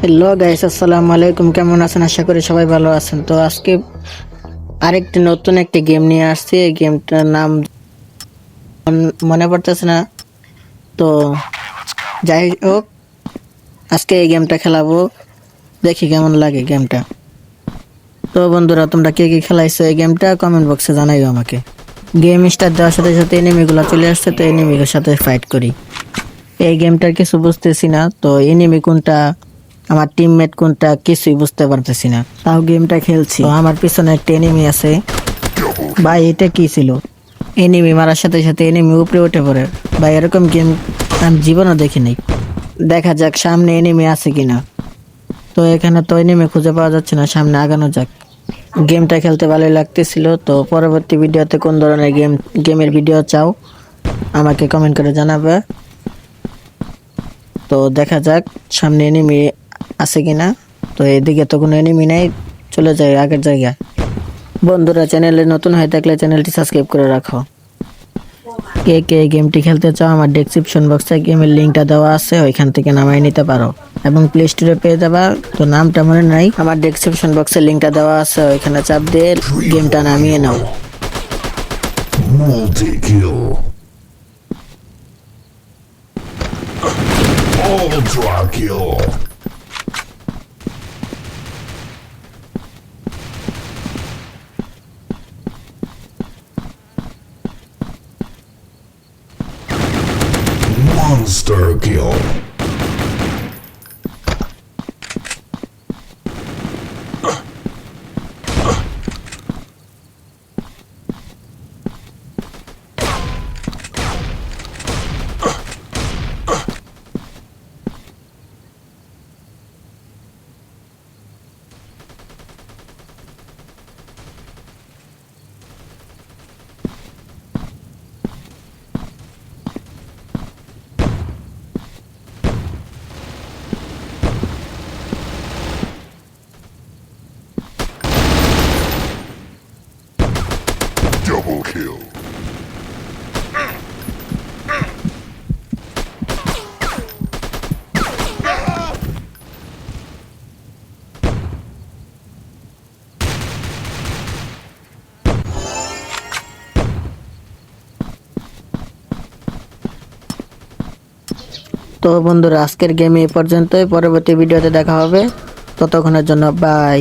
Hello guys আসসালামু আলাইকুম। কেমন আছেন? আশা করি সবাই ভালো আছেন। তো আজকে আরেকটি নতুন একটি গেম নিয়ে আসছি। এই গেমটার নাম মন- পড়তেছে না। তো যাই হোক, আজকে এই গেমটা খেলাবো। দেখি কেমন লাগে গেমটা তো বন্ধুরা, তোমরা কে কে খেলাইছো এই গেমটা কমেন্ট বক্সে জানাইও আমাকে। গেম স্টার দেওয়ার সাথে সাথে এনিমিগুলো চলে আসছে, তো এনিমিগুলোর সাথে ফাইট করি। এই গেমটার কিছু বুঝতেছি না, তো এনিমি কোনটা আমার টিমমেট কোনটা কিছুই বুঝতে পারতেছি না। তাও গেমটা খেলছি। আমার পিছনে একটা এনিমি আছে। ভাই এটা কি ছিল? এনিমি মারার সাথে সাথে এনিমি উপরে উঠে পড়ে। ভাই এরকম গেম আমি জীবনও দেখিনি দেখা যাক সামনে এনিমি আছে কিনা। তো এখানে তো এনিমি খুঁজে পাওয়া যাচ্ছে না সামনে আগানো যাক। গেমটা খেলতে ভালোই লাগতেছিল তো পরবর্তী ভিডিওতে কোন ধরনের গেম গেমের ভিডিও চাও আমাকে কমেন্ট করে জানাবে। তো দেখা যাক সামনে এনিমি আছে কিনা? তো এদিকে তো কোনো এনিমি নেই চলে যায় আগের জায়গায়। বন্ধুরা চ্যানেলে নতুন হয়ে থাকলে চ্যানেলটি সাবস্ক্রাইব করে রাখো। কে কে গেমটি খেলতে চাও আমার ডেসক্রিপশন বক্সে গেমের লিঙ্কটা দেওয়া আছে ওইখান থেকে নামাই নিতে পারো। এবং প্লে স্টোরে পেয়ে যাবা তো নামটা মনে নাই আমার ডেসক্রিপশন বক্সে লিঙ্কটা দেওয়া আছে ওইখানে চাপ দিয়ে গেমটা নামিয়ে নাও. Ultra kill. Monster kill. Double kill. তো বন্ধুরা, আজকের গেম এই পর্যন্তই। পরবর্তী ভিডিওতে দেখা হবে। ততক্ষণের জন্য বাই